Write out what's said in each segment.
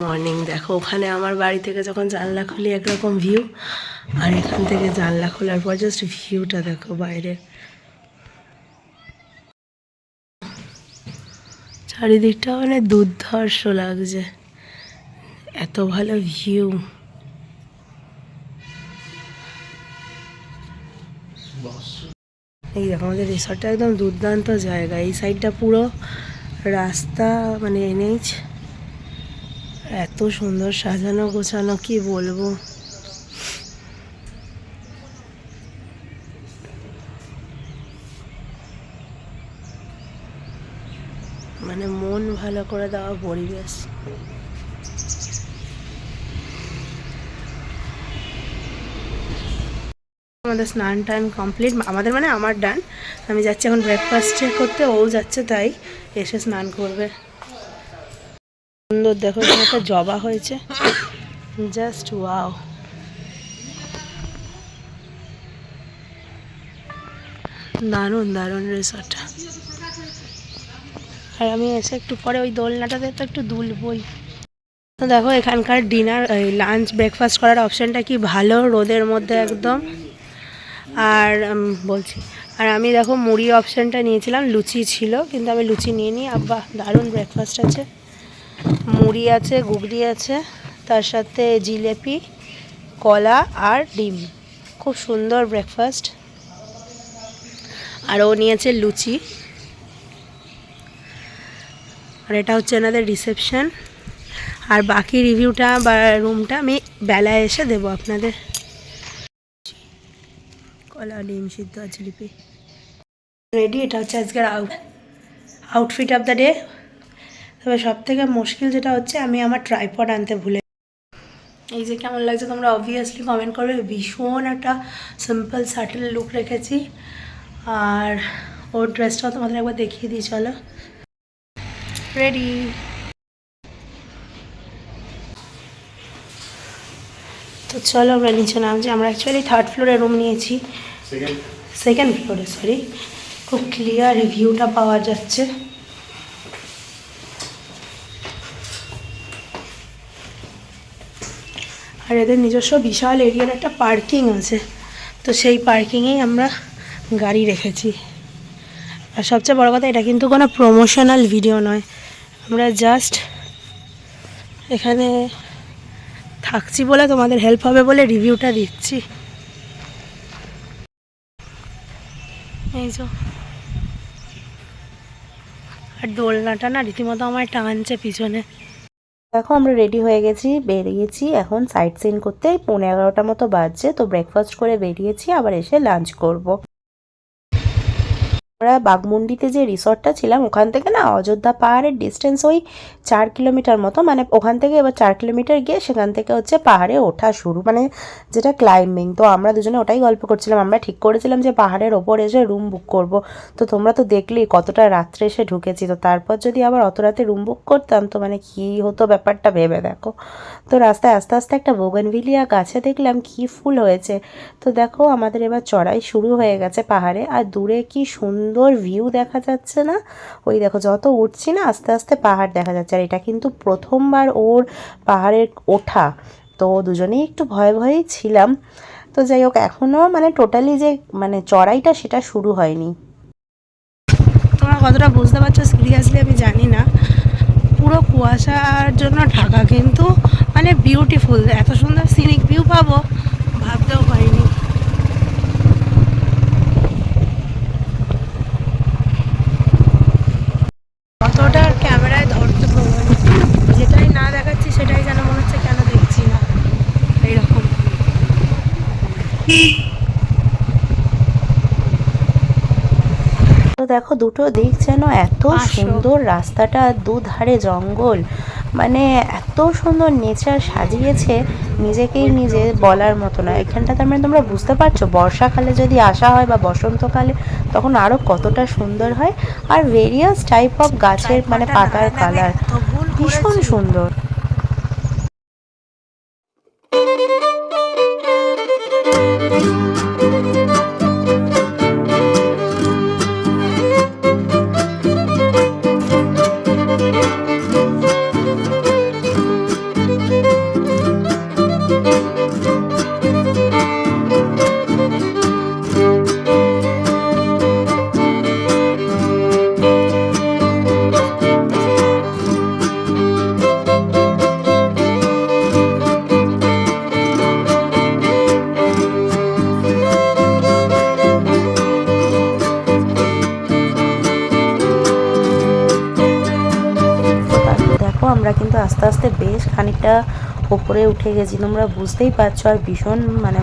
Morning দেখো ওখানে আমার বাড়ি থেকে যখন জানলা খুলি একরকম ভিউ আর এখান থেকে জানলা খোলার পর জাস্ট ভিউটা দেখো বাইরে। চারিদিকটা মানে দুর্ধর্ষ লাগছে। এত ভালো ভিউ এই দেখো, আমাদের রিসর্টটা একদম দুর্দান্ত জায়গা। এই সাইডটা পুরো রাস্তা মানে এনএইচ এত সুন্দর সাজানো গোছানো, কি বলব? মানে মন ভালো করে দেওয়া পরিবেশ। আমাদের স্নান টান কমপ্লিট আমাদের মানে আমার ডান আমি যাচ্ছি এখন ব্রেকফাস্ট করতে, ও যাচ্ছে তাই এসে স্নান করবে। সুন্দর, দেখো একটা জবা হয়েছে। জাস্ট ওয়াও দারুণ দারুণ রিসর্টটা আর আমি এসে একটু পরে ওই দোলনাটাতে তো একটু দুলবই। তো দেখো, এখানকার ডিনার লাঞ্চ ব্রেকফাস্ট করার অপশানটা কি ভালো? রোদের মধ্যে একদম। আর বলছি, আর আমি দেখো মুড়ি অপশানটা নিয়েছিলাম, লুচি ছিল, কিন্তু আমি লুচি নিয়ে নিই আব্বা, দারুণ ব্রেকফাস্ট আছে। মুড়ি আছে গুগলি আছে, তার সাথে জিলেপি, কলা আর ডিম। খুব সুন্দর ব্রেকফাস্ট আর ও নিয়েছে লুচি। আর এটা হচ্ছে এনাদের রিসেপশান আর বাকি রিভিউটা বা রুমটা আমি বেলায় এসে দেবো আপনাদের। কলা, ডিম সিদ্ধ আছে জিলিপি রেডি এটা হচ্ছে আজকের out outfit of the day তবে সব থেকে মুশকিল যেটা হচ্ছে, আমি আমার ট্রাইপড আনতে ভুলে এই যে কেমন লাগছে তোমরা অবভিয়াসলি কমেন্ট করবে। ভীষণ একটা সিম্পল সাটেল লুক রেখেছি। আর ওর ড্রেসটাও তোমাদের একবার দেখিয়ে দিই, চলো। রেডি তো চলো আমরা নিচে নামছি। আমরা অ্যাকচুয়ালি থার্ড ফ্লোরে রুম নিয়েছি। সেকেন্ড ফ্লোরে সরি খুব ক্লিয়ার ভিউটা পাওয়া যাচ্ছে। আর এদের নিজস্ব বিশাল এরিয়ার একটা পার্কিং আছে। তো সেই পার্কিংয়েই আমরা গাড়ি রেখেছি। আর সবচেয়ে বড় কথা, এটা কিন্তু কোনো প্রমোশনাল ভিডিও নয়। আমরা জাস্ট এখানে থাকছি বলে তোমাদের হেল্প হবে বলে রিভিউটা দিচ্ছি। এই যে। আর দোলনাটা না রীতিমতো আমার টানছে পিছনে। দেখো, আমরা রেডি হয়ে গেছি, বেরিয়েছি এখন সাইট সিন করতে। এই পৌনে এগারোটা মতো বাজছে, তো ব্রেকফাস্ট করে বেরিয়েছি, আবার এসে লাঞ্চ করব। আমরা বাগমুন্ডিতে যে রিসর্টটা ছিলাম, ওখান থেকে না অযোধ্যা পাহাড়ের ডিস্টেন্স ওই চার কিলোমিটার মতো মানে ওখান থেকে এবার চার কিলোমিটার গিয়ে সেখান থেকে হচ্ছে পাহাড়ে ওঠা শুরু মানে যেটা ক্লাইম্বিং তো আমরা দুজনে ওটাই গল্প করছিলাম, আমরা ঠিক করেছিলাম যে পাহাড়ের ওপর এসে রুম বুক করব। তো তোমরা তো দেখলেই কতটা রাত্রে এসে ঢুকেছি। তো তারপর যদি আবার অত রাতে রুম বুক করতাম, তো মানে কী হতো ব্যাপারটা ভেবে দেখো। তো রাস্তায় আস্তে আস্তে একটা বোগানভিলিয়া গাছে দেখলাম কি ফুল হয়েছে। তো দেখো আমাদের এবার চড়াই শুরু হয়ে গেছে পাহাড়ে, আর দূরে কি সুন্দর ভিউ দেখা যাচ্ছে না। ওই দেখো, যত উঠছি না, আস্তে আস্তে পাহাড় দেখা যাচ্ছে। আর এটা কিন্তু প্রথমবার ওর পাহাড়ের ওঠা। তো দুজনেই একটু ভয়ে ভয়েই ছিলাম। তো যাই হোক এখনও মানে টোটালি যে মানে চড়াইটা সেটা শুরু হয়নি। তোমরা কতটা বুঝতে পারছ সিরিয়াসলি আমি জানি না। পুরো কুয়াশার জন্য ঢাকা কিন্তু মানে বিউটিফুল এত সুন্দর সিনিক ভিউ পাবো ভাবতেও পারিনি কতটা ক্যামেরায় ধরতে পারব না। যেটাই না দেখাচ্ছি সেটাই যেন মনে হচ্ছে কেন দেখছি না এইরকম তো দেখো দুটো দিক যেন এত সুন্দর রাস্তাটা দুধারে জঙ্গল। মানে এত সুন্দর নেচার সাজিয়েছে নিজেকেই নিজে বলার মতো না। এখানটা তার মানে তোমরা বুঝতে পারছ বর্ষাকালে যদি আসা হয় বা বসন্তকালে তখন আরও কতটা সুন্দর হয়। আর ভেরিয়াস টাইপ অফ গাছের মানে পাতার কালার ভীষণ সুন্দর। ওপরে উঠে গেছি। তোমরা বুঝতেই পারছ আর ভীষণ মানে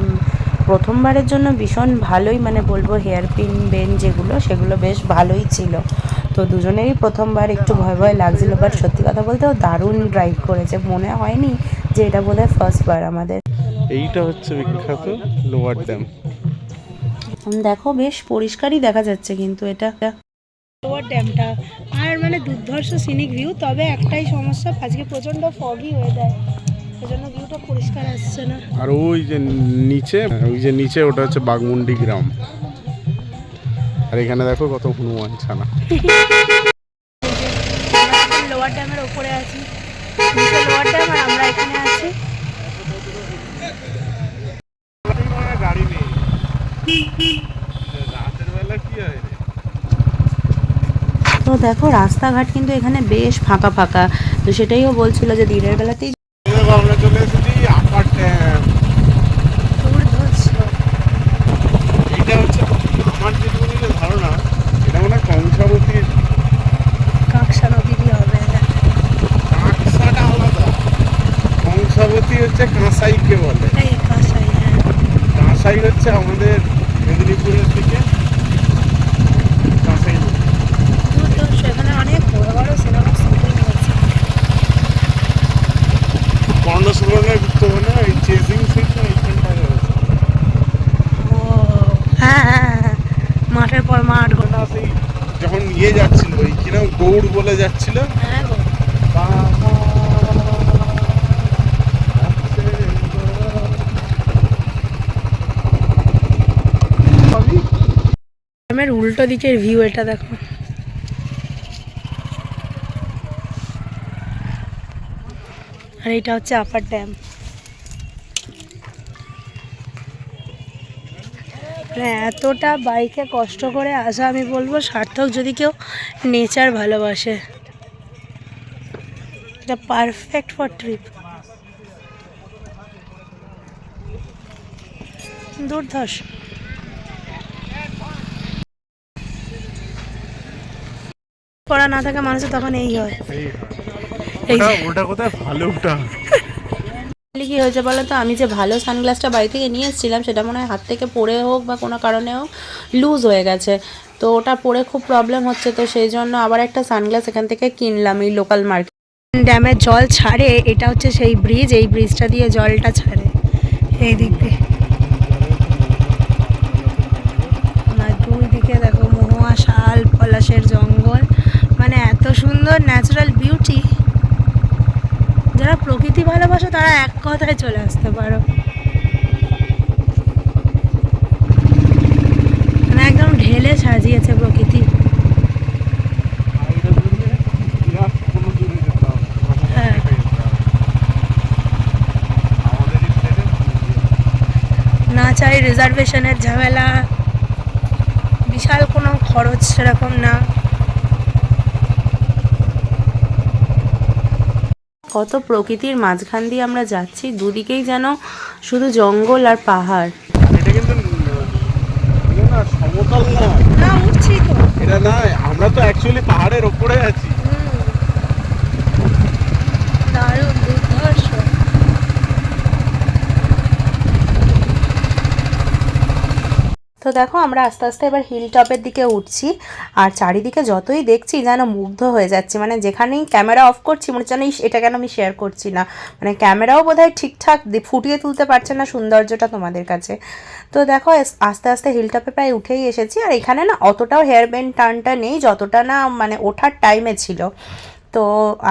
প্রথমবারের জন্য ভীষণ ভালোই মানে বলব হেয়ার পিন বেন যেগুলো সেগুলো বেশ ভালোই ছিল। তো দুজনেরই প্রথমবার একটু ভয় ভয় লাগছিল বাট সত্যি কথা বলতে ও দারুণ ড্রাইভ করেছে। মনে হয়নি যে এটা বোধহয় ফার্স্ট বার আমাদের। এইটা হচ্ছে বিখ্যাত লোয়ার ড্যাম। দেখো বেশ পরিষ্কারই দেখা যাচ্ছে কিন্তু এটা। লোয়ার ড্যামটা। আর মানে দুর্ধর্ষ সিনিক ভিউ তবে একটাই সমস্যা আজকে প্রচণ্ড ফগি হয়ে যায় সেজন্য ভিউটা পরিষ্কার আসছে না। আর ওই যে নিচে ওই যে নিচে ওটা হচ্ছে বাগমুন্ডি গ্রাম। আর এখানে দেখো কত হনুমান ছানা। লোয়ার ড্যামের ওপরে আছি। নিচে লোয়ার ড্যাম আর আমরা এখানে আছি। গাড়ি নেই রাতের বেলা কি হয় তো দেখো রাস্তাঘাট কিন্তু এখানে বেশ ফাঁকা ফাঁকা। তো সেটাইও বলছিল যে দিনের বেলাতেই দেখো, আমরা চলে এসেছি আপার ড্যাম এইটা হচ্ছে আমার যেটুকু ধারণা এটা মনে হয় কংসাবতীর। কাকসা নদীরই হবে এটা। কাঁকসাটা আলাদা। কংসাবতী হচ্ছে কাঁসাইকে বলে। কাঁসাই হ্যাঁ। কাঁসাই হচ্ছে আমাদের মেদিনীপুরের দিকে কাঁসাই নদী। দুর্ধর্ষ এখানে অনেক বড় বড় সিনেমা শুটিং হয়েছে কর্ণ সুবর্ণের গুপ্তবনে ওই চেজিং হ্যাঁ হ্যাঁ হ্যাঁ মাঠের পর মাঠ ওটা সেই যখন ইয়ে যাচ্ছিল ওই কিরম গৌড় বলে যাচ্ছিল হ্যাঁ উল্টো দিকের ভিউ এটা দেখো আর এটা হচ্ছে আপার ড্যাম। মানে এতটা বাইকে কষ্ট করে আসা, আমি বলব, সার্থক যদি কেউ নেচার ভালোবাসে। এটা পারফেক্ট ফর ট্রিপ দুর্ধস পড়া না থাকে মানুষের তখন এই হয়। ওটা ওটা কোথায়? ভালোটা আসলে কি হয়েছে বলো তো? আমি যে ভালো সানগ্লাসটা বাড়ি থেকে নিয়ে এসেছিলাম সেটা মনে হয় হাত থেকে পড়ে হোক বা কোনো কারণে হোক লুজ হয়ে গেছে। তো ওটা পরে খুব প্রবলেম হচ্ছে তো সেই জন্য আবার একটা সানগ্লাস এখান থেকে কিনলাম এই লোকাল মার্কেট ড্যামের জল ছাড়ে এটা হচ্ছে সেই ব্রিজ এই ব্রিজটা দিয়ে জলটা ছাড়ে। এই দিক। দিয়ে দুই দিকে দেখো মহুয়া শাল পলাশের জঙ্গল। মানে এত সুন্দর ন্যাচারাল বিউটি যারা প্রকৃতি ভালোবাসে, তারা এক কথায় চলে আসতে পারো। মানে একদম ঢেলে সাজিয়েছে প্রকৃতি। হ্যাঁ। না চাই রিজার্ভেশনের ঝামেলা। বিশাল কোনো খরচ সেরকম না। কত প্রকৃতির মাঝখান দিয়ে আমরা যাচ্ছি দুদিকেই যেন শুধু জঙ্গল আর পাহাড়। এটা কিন্তু না নয়। না উঠছি তো। এটা না আমরা তো অ্যাকচুয়ালি পাহাড়ের ওপরে আছি দারুণ দুর্ধর্ষ তো দেখো, আমরা আস্তে আস্তে এবার হিল টপের দিকে উঠছি। আর চারিদিকে যতই দেখছি যেন মুগ্ধ হয়ে যাচ্ছি। মানে যেখানেই ক্যামেরা অফ করছি, মনে হচ্ছে এটা কেন আমি শেয়ার করছি না। মানে ক্যামেরাও বোধহয় ঠিকঠাক ফুটিয়ে তুলতে পারছে না সৌন্দর্যটা তোমাদের কাছে। তো দেখো আস্তে আস্তে হিল টপে প্রায় উঠেই এসেছি। আর এখানে না, অতটাও হেয়ার ব্যান্ড টার্নটা নেই, যতটা না মানে ওঠার টাইমে ছিল। তো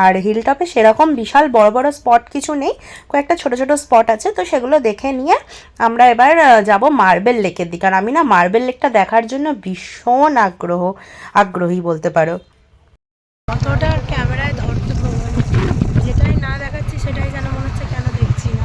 আর হিল টপে সেরকম বিশাল বড় বড় স্পট কিছু নেই, কয়েকটা ছোট ছোট স্পট আছে, তো সেগুলো দেখে নিয়ে আমরা এবার যাব মার্বেল লেকের দিকে। আর আমি না মার্বেল লেকটা দেখার জন্য ভীষণ আগ্রহ, আগ্রহী বলতে পারো। ধরতে না। দেখাচ্ছি, সেটাই যেন মনে হচ্ছে দেখছি না।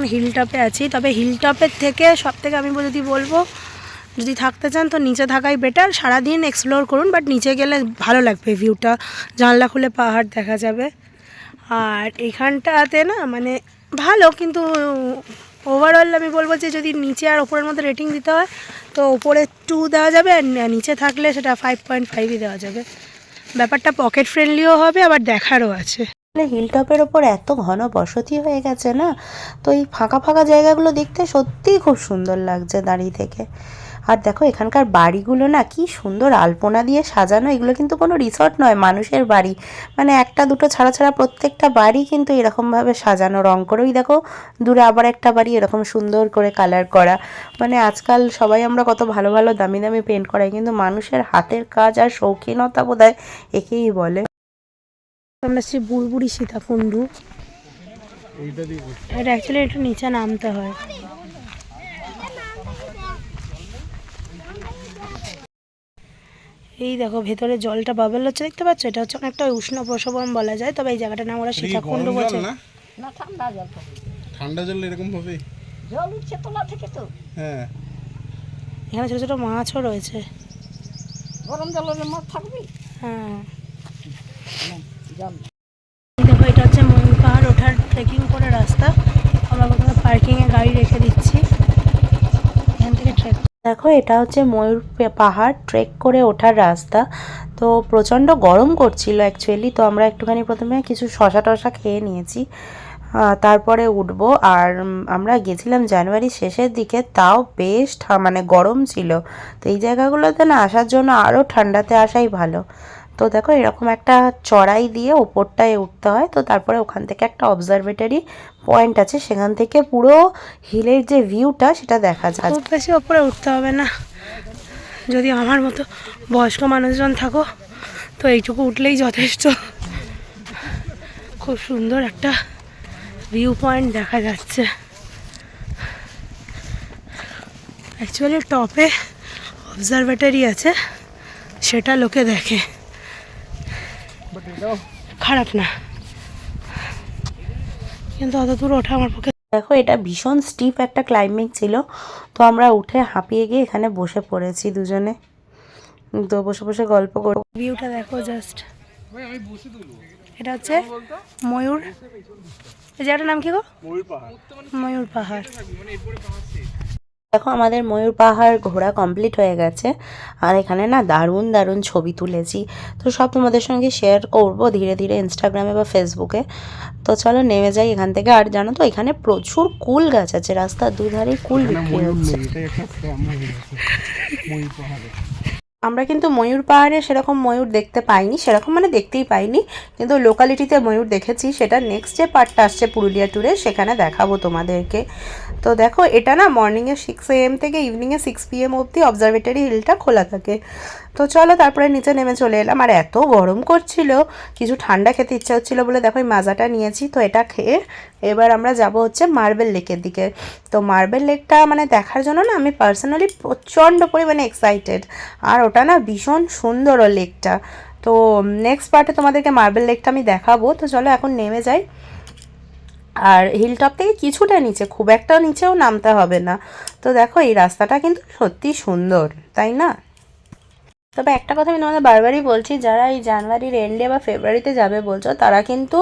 এখন হিল টপে আছি। তবে হিল টপের থেকে সব থেকে আমি যদি বলব, যদি থাকতে চান, তো নিচে থাকাই বেটার সারাদিন এক্সপ্লোর করুন বাট নিচে গেলে ভালো লাগবে ভিউটা জানলা খুলে পাহাড় দেখা যাবে। আর এখানটাতে না মানে ভালো, কিন্তু ওভারঅল আমি বলব যে, যদি নিচে আর ওপরের মধ্যে রেটিং দিতে হয়, তো ওপরে টু দেওয়া যাবে, আর নিচে থাকলে সেটা ফাইভ পয়েন্ট ফাইভই দেওয়া যাবে। ব্যাপারটা পকেট ফ্রেন্ডলিও হবে, আবার দেখারও আছে। হিল টপের ওপর এত ঘন বসতি হয়ে গেছে না? তো এই ফাঁকা ফাঁকা জায়গাগুলো দেখতে সত্যিই খুব সুন্দর লাগছে দাঁড়িয়ে থেকে। আর দেখো এখানকার বাড়িগুলো না কি সুন্দর আলপনা দিয়ে সাজানো, এগুলো কিন্তু কোনো রিসর্ট নয়, মানুষের বাড়ি। মানে একটা দুটো ছাড়া ছাড়া প্রত্যেকটা বাড়ি কিন্তু এরকমভাবে সাজানো, রং করেই দেখো দূরে আবার একটা বাড়ি এরকম সুন্দর করে কালার করা। মানে আজকাল সবাই আমরা কত ভালো ভালো দামি দামি পেন্ট করাই, কিন্তু মানুষের হাতের কাজ আর শৌখিনতা বোধ হয় একেই বলে। আমরা সে বুড়বুড়ি সীতাকুণ্ডু। এটা অ্যাকচুয়ালি একটু নিচে নামতে হয়। এই দেখো ভেতরে জলটা বাবেল হচ্ছে দেখতে পাচ্ছ? এটা হচ্ছে অনেকটা উষ্ণ প্রসবন বলা যায় তবে এই জায়গাটার নাম ওরা সীতাকুণ্ড বলছে না? ঠান্ডা জল এরকম হবে? জল উঠছে তোলা থেকে তো। হ্যাঁ। এখানে ছোট ছোট মাছও রয়েছে। গরম জলের মাছ থাকবি হ্যাঁ। দেখো এটা হচ্ছে ময়ূর পাহাড় ওঠার ট্রেকিং করে রাস্তা। আমরা প্রথমে পার্কিংয়ে গাড়ি রেখে দিচ্ছি। এখান থেকে ট্রেক দেখো এটা হচ্ছে ময়ূর পাহাড় ট্রেক করে ওঠার রাস্তা। তো প্রচণ্ড গরম করছিল অ্যাকচুয়ালি তো আমরা একটুখানি প্রথমে কিছু শশা টশা খেয়ে নিয়েছি। তারপরে উঠবো। আর আমরা গেছিলাম জানুয়ারি শেষের দিকে তাও বেশ ঠা- মানে গরম ছিল। তো এই জায়গাগুলোতে না আসার জন্য আরও ঠান্ডাতে আসাই ভালো। তো দেখো, এরকম একটা চড়াই দিয়ে ওপরটায় উঠতে হয়। তো তারপরে ওখান থেকে একটা অবজারভেটরি পয়েন্ট আছে। সেখান থেকে পুরো হিলের যে ভিউটা সেটা দেখা যায়। খুব বেশি ওপরে উঠতে হবে না। যদি আমার মতো বয়স্ক মানুষজন থাকো, তো এইটুকু উঠলেই যথেষ্ট। খুব সুন্দর একটা ভিউ পয়েন্ট দেখা যাচ্ছে। অ্যাকচুয়ালি টপে অবজারভেটরি আছে। সেটা লোকে দেখে। খারাপ না। কিন্তু অত দূর ওঠা আমার পক্ষে দেখো এটা ভীষণ স্টিপ একটা ক্লাইম্বিং ছিল। তো আমরা উঠে হাঁপিয়ে গিয়ে এখানে বসে পড়েছি দুজনে। তো বসে বসে গল্প করব ভিউটা দেখো জাস্ট এটা হচ্ছে ময়ূর। এই জায়গাটার নাম কি গো? ময়ূর পাহাড়। ময়ূর পাহাড়। দেখো আমাদের ময়ূর পাহাড় ঘোরা কমপ্লিট হয়ে গেছে। আর এখানে না দারুণ দারুণ ছবি তুলেছি। তো সব তোমাদের সঙ্গে শেয়ার করব ধীরে ধীরে ইনস্টাগ্রামে বা ফেসবুকে তো চলো নেমে যাই এখান থেকে। আর জানো তো এখানে প্রচুর কুল গাছ আছে। রাস্তার দুধারে কুল বিক্রি হচ্ছে। আমরা কিন্তু ময়ূর পাহাড়ে সেরকম ময়ূর দেখতে পাইনি সেরকম মানে দেখতেই পাইনি। কিন্তু লোকালিটিতে ময়ূর দেখেছি সেটা নেক্সট যে পার্টটা আসছে পুরুলিয়া ট্যুরে সেখানে দেখাবো তোমাদেরকে। তো দেখো, এটা না মর্নিংয়ে সিক্স এম থেকে ইভিনিংয়ে সিক্স পি এম অবধি অবজারভেটরি হিলটা খোলা থাকে। তো চলো তারপরে নিচে নেমে চলে এলাম। আর এত গরম করছিল, কিছু ঠান্ডা খেতে ইচ্ছা হচ্ছিল বলে দেখো এই মাজাটা নিয়েছি, তো এটা খেয়ে এবার আমরা যাব হচ্ছে মার্বেল লেকের দিকে। তো মার্বেল লেকটা মানে দেখার জন্য না আমি পার্সোনালি প্রচণ্ড পরিমাণে এক্সাইটেড আর ওটা না ভীষণ সুন্দর লেকটা তো নেক্সট পার্টে তোমাদেরকে মার্বেল লেকটা আমি দেখাবো। তো চলো এখন নেমে যাই। আর হিলটপ থেকে কিছুটা নিচে, খুব একটা নিচেও নামতে হবে না। তো দেখো, এই রাস্তাটা কিন্তু সত্যি সুন্দর, তাই না? তবে একটা কথা আমি তোমাদের বারবারই বলছি, যারা এই জানুয়ারির এন্ডে বা ফেব্রুয়ারিতে যাবে বলছো, তারা কিন্তু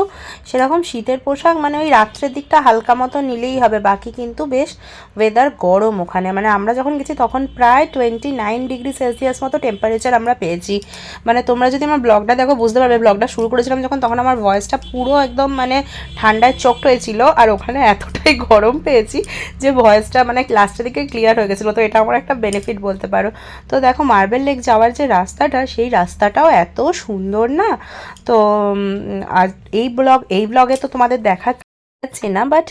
সেরকম শীতের পোশাক মানে ওই রাত্রের দিকটা হালকা মতো নিলেই হবে। বাকি কিন্তু বেশ ওয়েদার গরম ওখানে। মানে আমরা যখন গেছি তখন প্রায় টোয়েন্টি নাইন ডিগ্রি সেলসিয়াস মতো টেম্পারেচার আমরা পেয়েছি। মানে তোমরা যদি আমার ব্লগটা দেখো, বুঝতে পারবে ব্লগটা শুরু করেছিলাম যখন, তখন আমার ভয়েসটা পুরো একদম মানে ঠান্ডায় চোখট হয়েছিল আর ওখানে এতটাই গরম পেয়েছি যে ভয়েসটা মানে লাস্টের দিকে ক্লিয়ার হয়ে গেছিল। তো এটা আমার একটা বেনিফিট বলতে পারো। তো দেখো মার্বেল লেক যাওয়ার যে রাস্তাটা, সেই রাস্তাটাও এত সুন্দর না? তো আর এই ব্লগ, এই ব্লগে তো তোমাদের দেখা যাচ্ছে না বাট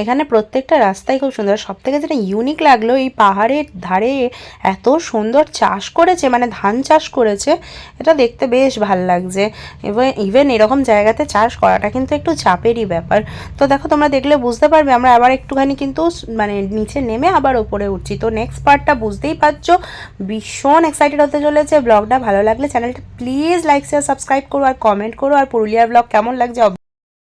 এখানে প্রত্যেকটা রাস্তাই খুব সুন্দর। সব থেকে যেটা ইউনিক লাগল, এই পাহাড়ের ধারে এত সুন্দর চাষ করেছে মানে ধান চাষ করেছে, এটা দেখতে বেশ ভালো লাগছে। এবং ইভেন এরকম জায়গাতে চাষ করাটা কিন্তু একটু চাপেরই ব্যাপার। তো দেখো, তোমরা দেখলে বুঝতে পারবে, আমরা আবার একটুখানি কিন্তু মানে নিচে নেমে আবার ওপরে উঠছি। তো নেক্সট পার্টটা বুঝতেই পারছ, ভীষণ এক্সাইটেড হতে চলেছে। ব্লগটা ভালো লাগলে চ্যানেলটা প্লিজ লাইক শেয়ার সাবস্ক্রাইব করো আর কমেন্ট করো। আর পুরুলিয়ার ব্লগ কেমন লাগছে